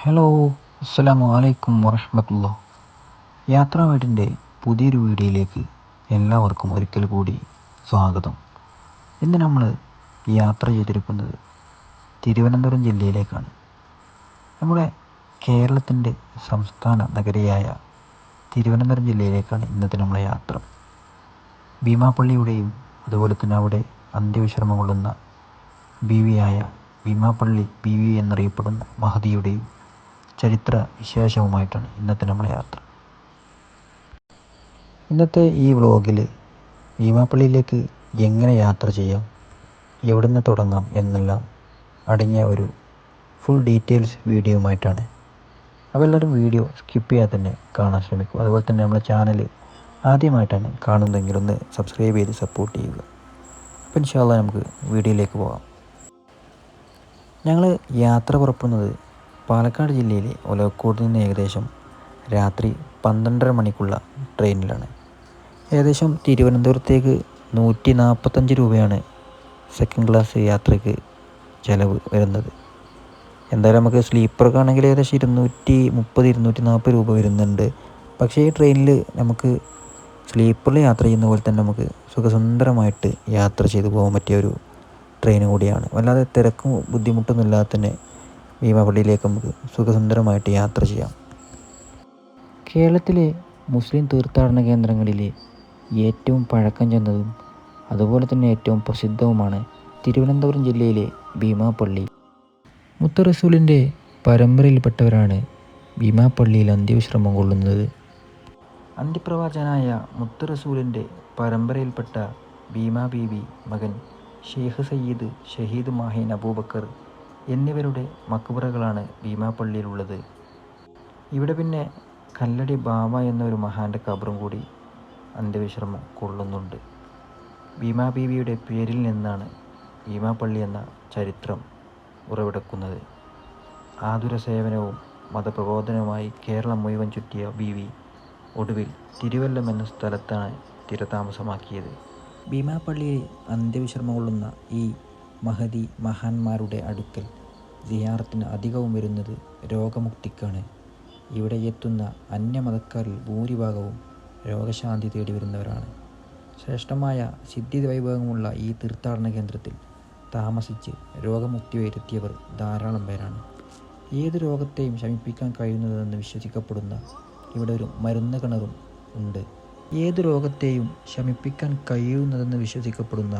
Hello അസ്സലാമു അലൈക്കും വറഹമത്തുള്ള യാത്രാ വീടിന്റെ പുതിയൊരു വീഡിയോയിലേക്ക് എല്ലാവർക്കും ഒരിക്കൽ കൂടി സ്വാഗതം. ഇന്ന് നമ്മൾ യാത്ര ചെയ്തിരിക്കുന്നത് തിരുവനന്തപുരം ജില്ലയിലേക്കാണ്. നമ്മുടെ കേരളത്തിന്റെ സംസ്ഥാന നഗരിയായ തിരുവനന്തപുരം ജില്ലയിലേക്കാണ് ഇന്നത്തെ നമ്മളെ യാത്ര. ഭീമാപ്പള്ളിയുടെയും അതുപോലെ തന്നെ അവിടെ അന്ത്യവിശ്രമം കൊള്ളുന്ന ബി വിയായ ഭീമാപ്പള്ളി ബി വി എന്നറിയപ്പെടുന്ന മഹതിയുടെയും ചരിത്ര വിശേഷവുമായിട്ടാണ് ഇന്നത്തെ നമ്മുടെ യാത്ര. ഇന്നത്തെ ഈ വ്ളോഗിൽ ഭീമാപ്പള്ളിയിലേക്ക് എങ്ങനെ യാത്ര ചെയ്യാം എവിടുന്ന് തുടങ്ങാം എന്നെല്ലാം അടങ്ങിയ ഒരു ഫുൾ ഡീറ്റെയിൽസ് വീഡിയോയുമായിട്ടാണ്. അപ്പോൾ എല്ലാവരും വീഡിയോ സ്കിപ്പ് ചെയ്യാതെ തന്നെ കാണാൻ ശ്രമിക്കും. അതുപോലെ തന്നെ നമ്മുടെ ചാനൽ ആദ്യമായിട്ടാണ് കാണുന്നതെങ്കിൽ ഒന്ന് സബ്സ്ക്രൈബ് ചെയ്ത് സപ്പോർട്ട് ചെയ്യുക. അപ്പോൾ ഇൻഷാല്ല നമുക്ക് വീഡിയോയിലേക്ക് പോകാം. ഞങ്ങൾ യാത്ര പുറപ്പെടുന്നത് പാലക്കാട് ജില്ലയിലെ ഒലവക്കോട് നിന്ന് ഏകദേശം രാത്രി പന്ത്രണ്ടര മണിക്കുള്ള ട്രെയിനിലാണ്. ഏകദേശം തിരുവനന്തപുരത്തേക്ക് നൂറ്റി നാൽപ്പത്തഞ്ച് രൂപയാണ് സെക്കൻഡ് ക്ലാസ് യാത്രയ്ക്ക് ചിലവ് വരുന്നത്. എന്തായാലും നമുക്ക് സ്ലീപ്പറൊക്കെ ആണെങ്കിൽ ഏകദേശം ഇരുന്നൂറ്റി മുപ്പത് ഇരുന്നൂറ്റി നാൽപ്പത് രൂപ വരുന്നുണ്ട്. പക്ഷേ ഈ ട്രെയിനിൽ നമുക്ക് സ്ലീപ്പറിൽ യാത്ര ചെയ്യുന്ന പോലെ തന്നെ നമുക്ക് സുഖസുന്ദരമായിട്ട് യാത്ര ചെയ്തു പോകാൻ പറ്റിയ ഒരു ട്രെയിൻ കൂടിയാണ്. വല്ലാതെ തിരക്കും ബുദ്ധിമുട്ടൊന്നും ഇല്ലാതെ തന്നെ ഭീമാപള്ളിയിലേക്ക് നമുക്ക് സുഖസുന്ദരമായിട്ട് യാത്ര ചെയ്യാം. കേരളത്തിലെ മുസ്ലിം തീർത്ഥാടന കേന്ദ്രങ്ങളിലെ ഏറ്റവും പഴക്കം ചെന്നതും അതുപോലെ തന്നെ ഏറ്റവും പ്രസിദ്ധവുമാണ് തിരുവനന്തപുരം ജില്ലയിലെ ഭീമാപ്പള്ളി മുത്തറസൂലിന്റെ പരമ്പരയിൽപ്പെട്ടവരാണ് ഭീമാപ്പള്ളിയിൽ അന്ത്യവിശ്രമം കൊള്ളുന്നത്. അന്ത്യപ്രവാചനായ മുത്തറസൂലിന്റെ പരമ്പരയിൽപ്പെട്ട ഭീമാ ബീവി മകൻ ഷെയ്ഖ് സയ്യിദ് ഷഹീദ് മാഹിൻ അബൂബക്കർ എന്നിവരുടെ മക്ബറകളാണ് ഭീമാപ്പള്ളിയിലുള്ളത് ഇവിടെ പിന്നെ കല്ലടി ബാബ എന്നൊരു മഹാന്റെ കബറും കൂടി അന്ത്യവിശ്രമം കൊള്ളുന്നുണ്ട്. ഭീമാ ബീവിയുടെ പേരിൽ നിന്നാണ് ഭീമാപ്പള്ളി എന്ന ചരിത്രം ഉറവിടക്കുന്നത്. ആതുര സേവനവും മതപ്രബോധനവുമായി കേരളം മുഴുവൻ ചുറ്റിയ ബീവി ഒടുവിൽ തിരുവല്ലം എന്ന സ്ഥലത്താണ് സ്ഥിരതാമസമാക്കിയത്. ഭീമാപ്പള്ളിയിൽ അന്ത്യവിശ്രമം കൊള്ളുന്ന ഈ മഹതി മഹാന്മാരുടെ അടുക്കൽ സിയാറത്തിന് അധികവും വരുന്നത് രോഗമുക്തിക്കാണ്. ഇവിടെ എത്തുന്ന അന്യമതക്കാരിൽ ഭൂരിഭാഗവും രോഗശാന്തി തേടി വരുന്നവരാണ്. ശ്രേഷ്ഠമായ സിദ്ധി വൈഭവമുള്ള ഈ തീർത്ഥാടന കേന്ദ്രത്തിൽ താമസിച്ച് രോഗമുക്തി വരുത്തിയവർ ധാരാളം പേരാണ്. ഏത് രോഗത്തെയും ശമിപ്പിക്കാൻ കഴിയുന്നതെന്ന് വിശ്വസിക്കപ്പെടുന്ന ഇവിടെ ഒരു മരുന്ന് കിണറും ഉണ്ട്. ഏത് രോഗത്തെയും ശമിപ്പിക്കാൻ കഴിയുന്നതെന്ന് വിശ്വസിക്കപ്പെടുന്ന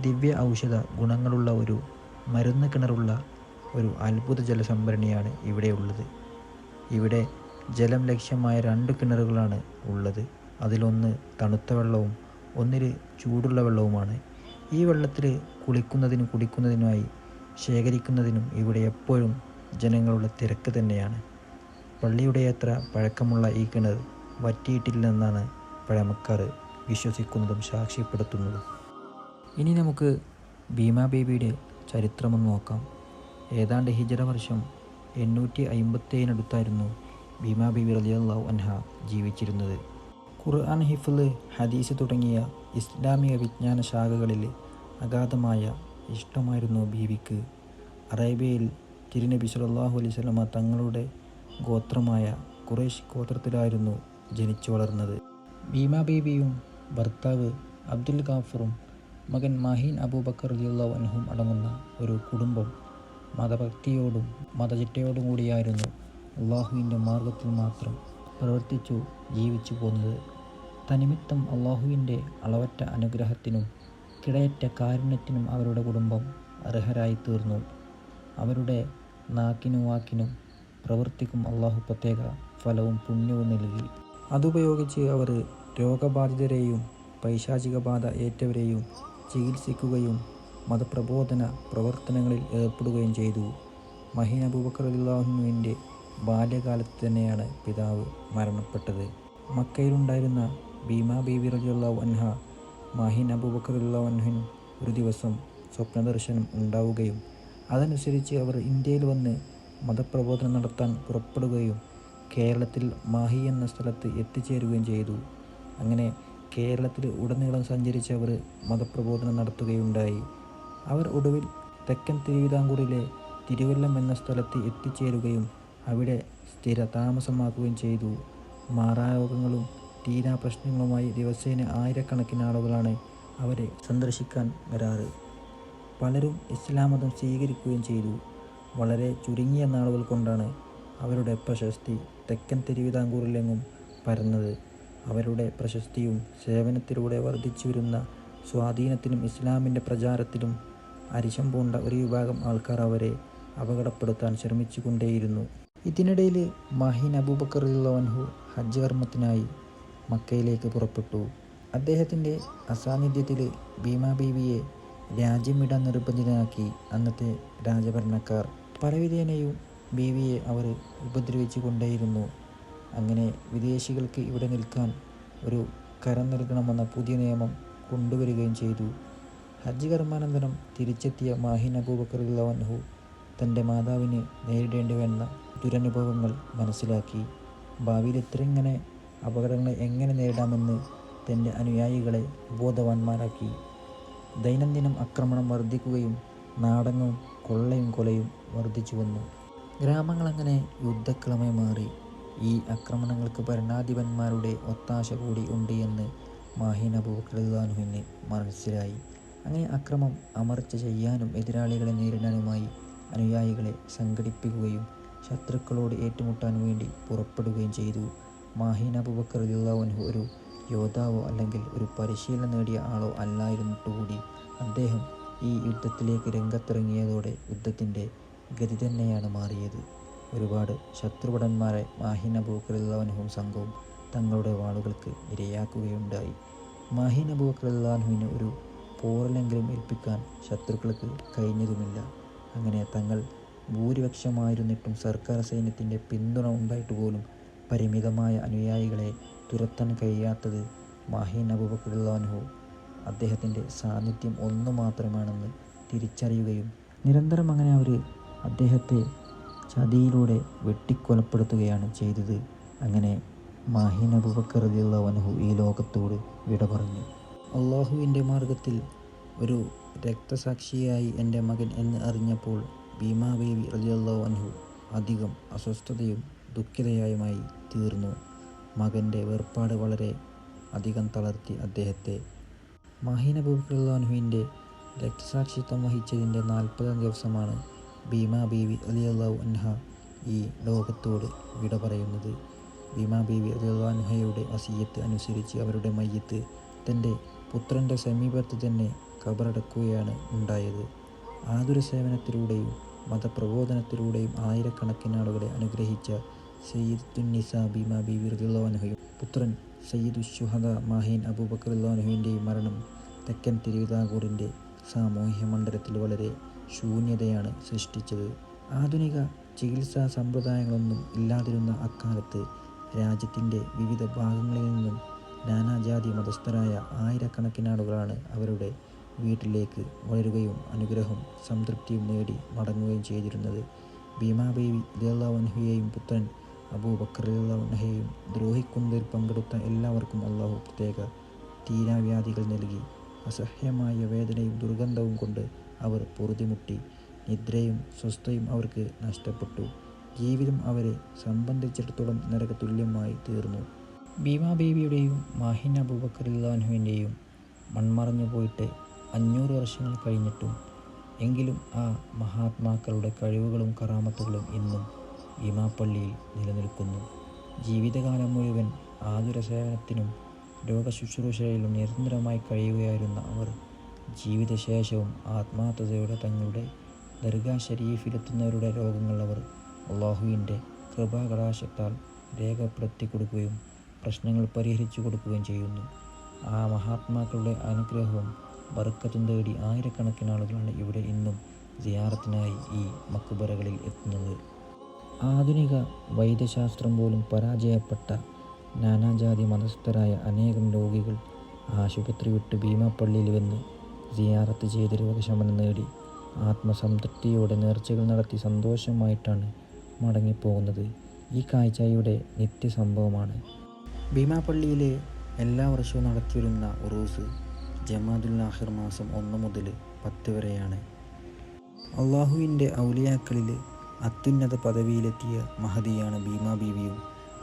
ദിവ്യ ഔഷധ ഗുണങ്ങളുള്ള ഒരു മരുന്ന് കിണറുള്ള ഒരു അത്ഭുത ജലസംഭരണിയാണ് ഇവിടെ ഉള്ളത്. ഇവിടെ ജലം ലക്ഷ്യമായ രണ്ട് കിണറുകളാണ് ഉള്ളത്. അതിലൊന്ന് തണുത്ത വെള്ളവും ഒന്നിൽ ചൂടുള്ള വെള്ളവുമാണ്. ഈ വെള്ളത്തിൽ കുളിക്കുന്നതിനും കുടിക്കുന്നതിനുമായി ശേഖരിക്കുന്നതിനും ഇവിടെ എപ്പോഴും ജനങ്ങളുടെ തിരക്ക് തന്നെയാണ്. പള്ളിയുടെ അത്ര പഴക്കമുള്ള ഈ കിണർ വറ്റിയിട്ടില്ലെന്നാണ് പഴമക്കാർ വിശ്വസിക്കുന്നതും സാക്ഷ്യപ്പെടുത്തുന്നതും. ഇനി നമുക്ക് ഭീമാ ബേബിയുടെ ചരിത്രമൊന്ന് നോക്കാം. ഏതാണ്ട് ഹിജറ വർഷം എണ്ണൂറ്റി അമ്പത്തേഴിനടുത്തായിരുന്നു ഭീമാ ബീബി റലിയല്ലാഹു അൻഹ ജീവിച്ചിരുന്നത്. ഖുർആൻ ഹിഫ്ല് ഹദീസ് തുടങ്ങിയ ഇസ്ലാമിക വിജ്ഞാന ശാഖകളിൽ അഗാധമായ ഇഷ്ടമായിരുന്നു ബീവിക്ക്. അറേബ്യയിൽ തിരുനബി സല്ലല്ലാഹു അലൈഹി വസല്ലമ തങ്ങളുടെ ഗോത്രമായ കുറേശ് ഗോത്രത്തിലായിരുന്നു ജനിച്ചു വളർന്നത്. ഭീമാ ബീബിയും ഭർത്താവ് അബ്ദുൽ ഗാഫറും മകൻ മാഹീൻ അബൂബക്കർ റളിയല്ലാഹു അൻഹും അടങ്ങുന്ന ഒരു കുടുംബം മതഭക്തിയോടും മതചിട്ടയോടും കൂടിയായിരുന്നു അള്ളാഹുവിന്റെ മാർഗത്തിൽ മാത്രം പ്രവർത്തിച്ചു ജീവിച്ചു പോന്നത്. തനിമിത്തം അള്ളാഹുവിന്റെ അളവറ്റ അനുഗ്രഹത്തിനും കിടയറ്റ കാരുണ്യത്തിനും അവരുടെ കുടുംബം അർഹരായി തീർന്നു അവരുടെ നാക്കിനും വാക്കിനും പ്രവൃത്തിക്കും അള്ളാഹു പ്രത്യേക ഫലവും പുണ്യവും നൽകി. അതുപയോഗിച്ച് അവർ രോഗബാധിതരെയും പൈശാചിക ബാധ ഏറ്റവരെയും ചികിത്സിക്കുകയും മതപ്രബോധന പ്രവർത്തനങ്ങളിൽ ഏർപ്പെടുകയും ചെയ്തു. മഹീൻ അബൂബക്കർ ബാല്യകാലത്ത് തന്നെയാണ് പിതാവ് മരണപ്പെട്ടത്. മക്കയിലുണ്ടായിരുന്ന ഭീമ ബീവി റലിയുള്ളാഹു അൻഹ മഹീൻ അബൂബക്കർ വൻഹൻ ഒരു ദിവസം സ്വപ്നദർശനം ഉണ്ടാവുകയും അതനുസരിച്ച് അവർ ഇന്ത്യയിൽ വന്ന് മതപ്രബോധനം നടത്താൻ പുറപ്പെടുകയും കേരളത്തിൽ മാഹി എന്ന സ്ഥലത്ത് എത്തിച്ചേരുകയും ചെയ്തു. അങ്ങനെ കേരളത്തിൽ ഉടനീളം സഞ്ചരിച്ച് അവർ മതപ്രബോധനം നടത്തുകയുണ്ടായി. അവർ ഒടുവിൽ തെക്കൻ തിരുവിതാംകൂറിലെ തിരുവല്ലം എന്ന സ്ഥലത്ത് എത്തിച്ചേരുകയും അവിടെ സ്ഥിര താമസമാക്കുകയും ചെയ്തു. മാറാരോഗങ്ങളും തീരാ പ്രശ്നങ്ങളുമായി ദിവസേന ആയിരക്കണക്കിന് ആളുകളാണ് അവരെ സന്ദർശിക്കാൻ വരാറ്. പലരും ഇസ്ലാം മതം സ്വീകരിക്കുകയും ചെയ്തു. വളരെ ചുരുങ്ങിയ നാളുകൾ കൊണ്ടാണ് അവരുടെ പ്രശസ്തി തെക്കൻ തിരുവിതാംകൂറിലെങ്ങും പരന്നത്. അവരുടെ പ്രശസ്തിയും സേവനത്തിലൂടെ വർദ്ധിച്ചു വരുന്ന സ്വാധീനത്തിനും ഇസ്ലാമിന്റെ പ്രചാരത്തിലും അരിശം പൂണ്ട ഒരു വിഭാഗം ആൾക്കാർ അവരെ അപകടപ്പെടുത്താൻ ശ്രമിച്ചുകൊണ്ടേയിരുന്നു. ഇതിനിടയിൽ മഹിൻ അബൂബക്കർ അൻഹു ഹജ്ജ് കർമ്മത്തിനായി മക്കയിലേക്ക് പുറപ്പെട്ടു. അദ്ദേഹത്തിന്റെ അസാന്നിധ്യത്തിൽ ഭീമാ ബീവിയെ രാജ്യം നിർബന്ധിതനാക്കി. അന്നത്തെ രാജഭരണക്കാർ പലവിധേനയും ബീവിയെ അവർ ഉപദ്രവിച്ചു കൊണ്ടേയിരുന്നു അങ്ങനെ വിദേശികൾക്ക് ഇവിടെ നിൽക്കാൻ ഒരു കരം നൽകണമെന്ന പുതിയ നിയമം കൊണ്ടുവരികയും ചെയ്തു. ഹജ്ജ് കർമാനന്തരം തിരിച്ചെത്തിയ മാഹിൻ അബൂബക്കർ അൻഹു തന്റെ മാതാവിന് നേരിടേണ്ടി വന്ന ദുരനുഭവങ്ങൾ മനസ്സിലാക്കി. ഭാവിയിൽ ഇത്രയിങ്ങനെ അപകടങ്ങളെ എങ്ങനെ നേരിടാമെന്ന് തന്റെ അനുയായികളെ ബോധവാന്മാരാക്കി. ദൈനംദിനം ആക്രമണം വർദ്ധിക്കുകയും നാടങ്ങും കൊള്ളയും കൊലയും വർദ്ധിച്ചു വന്നു. ഗ്രാമങ്ങളങ്ങനെ യുദ്ധക്കളമായി മാറി. ഈ ആക്രമണങ്ങൾക്ക് ഭരണാധിപന്മാരുടെ ഒത്താശ കൂടി ഉണ്ട് എന്ന് മാഹിൻ അബൂബക്കറുവിന് മനസ്സിലായി. അങ്ങനെ അക്രമം അമർച്ച ചെയ്യാനും എതിരാളികളെ നേരിടാനുമായി അനുയായികളെ സംഘടിപ്പിക്കുകയും ശത്രുക്കളോട് ഏറ്റുമുട്ടാൻ വേണ്ടി പുറപ്പെടുകയും ചെയ്തു. മാഹീൻ അബുബക്കർ അൻഹു ഒരു യോദ്ധാവോ അല്ലെങ്കിൽ ഒരു പരിശീലനം നേടിയ ആളോ അല്ലായിരുന്നിട്ടുകൂടി അദ്ദേഹം ഈ യുദ്ധത്തിലേക്ക് രംഗത്തിറങ്ങിയതോടെ യുദ്ധത്തിന്റെ ഗതി തന്നെയാണ് മാറിയത്. ഒരുപാട് ശത്രുഭടന്മാരെ മാഹിൻ അബൂബക്കർ ലാവൻഹു സംഘവും തങ്ങളുടെ വാളുകൾക്ക് ഇരയാക്കുകയുണ്ടായി. മാഹിൻ അബൂബക്കർ ലാൻഹുവിന് ഒരു പോറലെങ്കിലും ഏൽപ്പിക്കാൻ ശത്രുക്കൾക്ക് കഴിഞ്ഞതുമില്ല. അങ്ങനെ തങ്ങൾ ഭൂരിപക്ഷമായിരുന്നിട്ടും സർക്കാർ സൈന്യത്തിന്റെ പിന്തുണ ഉണ്ടായിട്ട് പോലും പരിമിതമായ അനുയായികളെ തുരത്താൻ കഴിയാത്തത് മാഹീൻ അബൂബക്കറുല്ലാൻഹു അദ്ദേഹത്തിന്റെ സാന്നിധ്യം ഒന്നു മാത്രമാണെന്ന് തിരിച്ചറിയുകയും നിരന്തരം അങ്ങനെ അവർ അദ്ദേഹത്തെ ചതിയിലൂടെ വെട്ടിക്കൊലപ്പെടുത്തുകയാണ് ചെയ്തത്. അങ്ങനെ മാഹിൻ അബൂബക്കർ റളിയല്ലാഹു ഈ ലോകത്തോട് വിട പറഞ്ഞു. അള്ളാഹുവിന്റെ മാർഗത്തിൽ ഒരു രക്തസാക്ഷിയായി എന്റെ മകൻ എന്ന് അറിഞ്ഞപ്പോൾ ഭീമാ ബേബി റളിയല്ലാഹു അൻഹു അധികം അസ്വസ്ഥതയും ദുഃഖിതയായുമായി തീർന്നു. മകന്റെ വേർപാട് വളരെ അധികം തളർത്തി അദ്ദേഹത്തെ. മാഹിന ബുബുല്ലാൻഹുവിന്റെ രക്തസാക്ഷിത്വം വഹിച്ചതിന്റെ നാൽപ്പതാം ദിവസമാണ് ഭീമാ ബീവി അലിയല്ലാഹു അൻഹ ഈ ലോകത്തോട് വിട പറയുന്നത്. ഭീമാ ബീവി അലിയല്ലാൻഹയുടെ അസീയത്ത് അനുസരിച്ച് അവരുടെ മയ്യത്ത് തന്റെ പുത്രന്റെ സമീപത്ത് തന്നെ കബറടക്കുകയാണ് ഉണ്ടായത്. ആതുര സേവനത്തിലൂടെയും മതപ്രബോധനത്തിലൂടെയും ആയിരക്കണക്കിന് ആളുകളെ അനുഗ്രഹിച്ച സയ്യിദുന്നിസ ബീമ ബീവി റളിയല്ലാഹുവിന്റെയും പുത്രൻ സയ്യിദുഷുഹദ മാഹീൻ അബൂബക്കർ മരണം തെക്കൻ തിരുവിതാംകൂറിന്റെ സാമൂഹ്യ മണ്ഡലത്തിൽ വളരെ ശൂന്യതയാണ് സൃഷ്ടിച്ചത്. ആധുനിക ചികിത്സാ സമ്പ്രദായങ്ങളൊന്നും ഇല്ലാതിരുന്ന അക്കാലത്ത് രാജ്യത്തിന്റെ വിവിധ ഭാഗങ്ങളിൽ നിന്നും നാനാജാതി മതസ്ഥരായ ആയിരക്കണക്കിന് ആളുകളാണ് അവരുടെ വീട്ടിലേക്ക് വളരുകയും അനുഗ്രഹം സംതൃപ്തിയും നേടി മടങ്ങുകയും ചെയ്തിരുന്നത്. ഭീമാബേവി അലിയല്ലാവൻഹയെയും പുത്രൻ അബൂബക്കർ അലിയല്ലാവൻഹയെയും ദ്രോഹിക്കുന്നതിൽ പങ്കെടുത്ത എല്ലാവർക്കും അള്ളാഹു പ്രത്യേക തീരാവ്യാധികൾ നൽകി. അസഹ്യമായ വേദനയും ദുർഗന്ധവും കൊണ്ട് അവർ പൊറുതിമുട്ടി. നിദ്രയും സ്വസ്ഥയും അവർക്ക് നഷ്ടപ്പെട്ടു. ജീവിതം അവരെ സംബന്ധിച്ചിടത്തോളം നരകതുല്യമായി തീർന്നു. ഭീമാ ബേബിയുടെയും മാഹിൻ അബൂബക്കർ അള്ളാഹുവിന്റെയും മൺമറഞ്ഞു പോയിട്ട് അഞ്ഞൂറ് വർഷങ്ങൾ കഴിഞ്ഞിട്ടും എങ്കിലും ആ മഹാത്മാക്കളുടെ കഴിവുകളും കറാമത്തുകളും ഇന്നും ഭീമാപ്പള്ളിയിൽ നിലനിൽക്കുന്നു. ജീവിതകാലം മുഴുവൻ ആതുര സേവനത്തിനും രോഗശുശ്രൂഷയിലും നിരന്തരമായി കഴിയുകയായിരുന്ന അവർ ജീവിതശേഷവും ആത്മാർത്ഥതയോടെ തങ്ങളുടെ ദർഗാ ഷരീഫിലെത്തുന്നവരുടെ രോഗങ്ങൾ അവർ അള്ളാഹുവിന്റെ കൃപാകടാശത്താൽ രേഖപ്പെടുത്തി കൊടുക്കുകയും പ്രശ്നങ്ങൾ പരിഹരിച്ചു കൊടുക്കുകയും ചെയ്യുന്നു. ആ മഹാത്മാക്കളുടെ അനുഗ്രഹവും ബർക്കത്തും തേടി ആയിരക്കണക്കിന് ആളുകളാണ് ഇവിടെ ഇന്നും ജയാറത്തിനായി ഈ മക്കുബറകളിൽ എത്തുന്നത്. ആധുനിക വൈദ്യശാസ്ത്രം പോലും പരാജയപ്പെട്ട നാനാജാതി മതസ്ഥരായ അനേകം രോഗികൾ ആശുപത്രി വിട്ട് ഭീമാപ്പള്ളിയിൽ വന്ന് സിയാറത്ത് ചെയ്ത് രോഗശമനം നേടി ആത്മസംതൃപ്തിയോടെ നേർച്ചകൾ നടത്തി സന്തോഷമായിട്ടാണ് മടങ്ങിപ്പോകുന്നത്. ഈ കാഴ്ചയുടെ നിത്യസംഭവമാണ് ഭീമാപ്പള്ളിയിലെ എല്ലാ വർഷവും നടത്തിവരുന്ന ഉറൂസ് ജമാദുൽ ആഹിർ മാസം ഒന്ന് മുതൽ പത്ത് വരെയാണ്. അള്ളാഹുവിന്റെ ഔലിയാക്കളിൽ അത്യുന്നത പദവിയിലെത്തിയ മഹതിയാണ് ഭീമാ ബീവിയും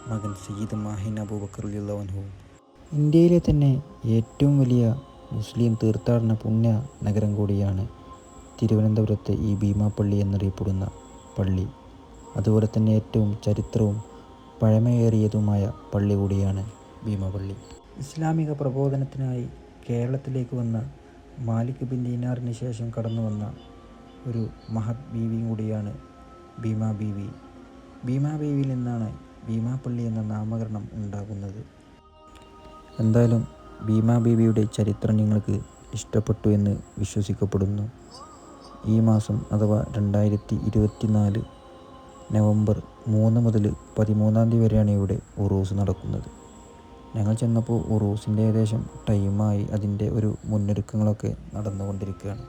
മകൻ സയ്യിദ് മാഹിൻ അബൂബക്കർ ഇന്ത്യയിലെ തന്നെ ഏറ്റവും വലിയ മുസ്ലിം തീർത്ഥാടന പുണ്യ നഗരം കൂടിയാണ് തിരുവനന്തപുരത്തെ ഈ ഭീമാപ്പള്ളി എന്നറിയപ്പെടുന്ന പള്ളി. അതുപോലെ തന്നെ ഏറ്റവും ചരിത്രവും പഴമയേറിയതുമായ പള്ളി കൂടിയാണ് ഭീമപള്ളി. ഇസ്ലാമിക പ്രബോധനത്തിനായി കേരളത്തിലേക്ക് വന്ന മാലിക് ബിൻ ദീനാറിന് ശേഷം കടന്നു വന്ന ഒരു മഹത് ബീവിയും കൂടിയാണ് ഭീമാ ബീവി. ഭീമാ ബീവിയിൽ നിന്നാണ് ഭീമാപ്പള്ളി എന്ന നാമകരണം ഉണ്ടാകുന്നത്. എന്തായാലും ഭീമാ ബീവിയുടെ ചരിത്രം നിങ്ങൾക്ക് ഇഷ്ടപ്പെട്ടു എന്ന് വിശ്വസിക്കപ്പെടുന്നു. ഈ മാസം അഥവാ രണ്ടായിരത്തി ഇരുപത്തി നാല് നവംബർ മൂന്ന് മുതൽ പതിമൂന്നാം തീയതി വരെയാണ് ഇവിടെ ഉറൂസ് നടക്കുന്നത്. ഞങ്ങൾ ചെന്നപ്പോൾ ഉറൂസിന്റെ ഏകദേശം ടൈമായി അതിന്റെ ഒരു മുന്നൊരുക്കങ്ങളൊക്കെ നടന്നുകൊണ്ടിരിക്കുകയാണ്.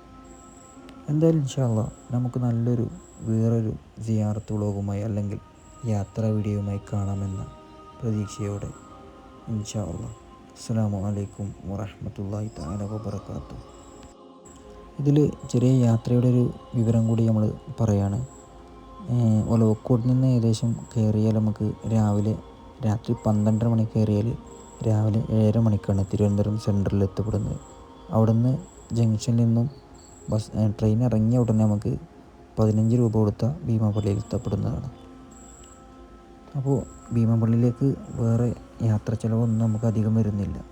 എന്തായാലും ഇൻഷാല്ല നമുക്ക് നല്ലൊരു വേറൊരു സിയാർത്ത് വ്ളോഗുമായി അല്ലെങ്കിൽ യാത്രാ വീഡിയോയുമായി കാണാമെന്ന പ്രതീക്ഷയോടെ ഇൻഷാ അള്ളാഹ് അസ്സാം വലൈക്കും വറഹമത്തല്ലാഹി താല വബർക്കാത്തു ഇതിൽ ചെറിയ യാത്രയുടെ ഒരു വിവരം കൂടി നമ്മൾ പറയാണ്. ഒലവക്കോട് നിന്ന് ഏകദേശം കയറിയാൽ നമുക്ക് രാവിലെ രാത്രി പന്ത്രണ്ടര മണി കയറിയാൽ രാവിലെ ഏഴര മണിക്കാണ് തിരുവനന്തപുരം സെൻട്രലിൽ എത്തപ്പെടുന്നത്. അവിടുന്ന് ജംഗ്ഷനിൽ നിന്നും ബസ് ട്രെയിൻ ഇറങ്ങിയ ഉടനെ നമുക്ക് പതിനഞ്ച് രൂപ കൊടുത്ത ഭീമാപള്ളിയിൽ എത്തപ്പെടുന്നതാണ്. അപ്പോൾ ഭീമാപള്ളിയിലേക്ക് വേറെ യാത്ര ചിലവൊന്നും നമുക്ക് അധികം വരുന്നില്ല.